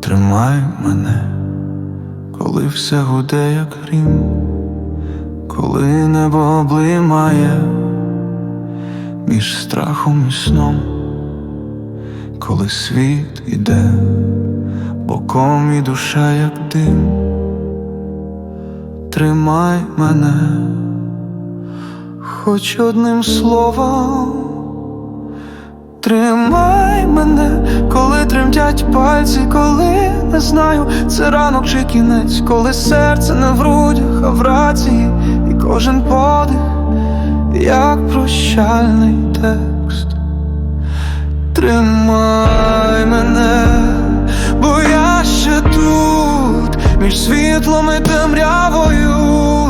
Тримай мене, коли все гуде, як грім, коли небо облимає між страхом і сном, коли світ іде, боком і душа, як дим, тримай мене, хоч одним словом. Тримай мене, коли тремтять пальці, коли не знаю, це ранок чи кінець, коли серце не в грудях, а в рації, і кожен подих, як прощальний текст. Тримай мене, бо я ще тут, між світлом і темрявою,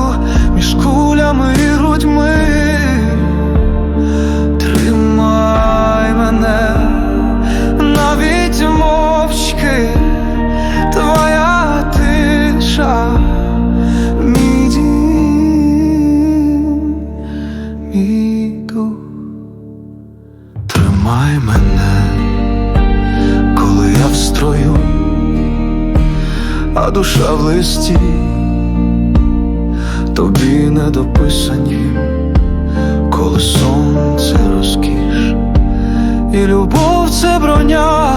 Тримай мене, коли я в строю, а душа в листі, тобі не дописані коли сонце розкіш, і любов це броня,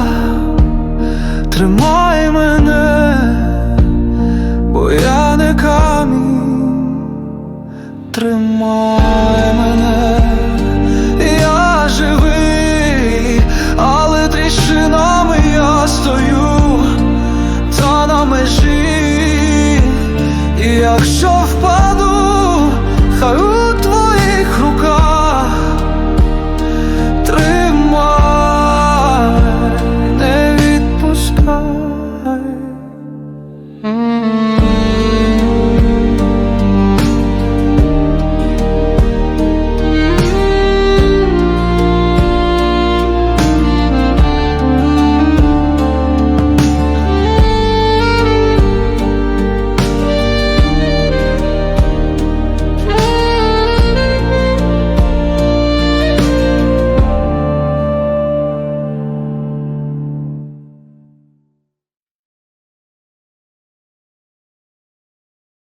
тримай мене, бо я не камінь, тримай мене, якщо впаду, хай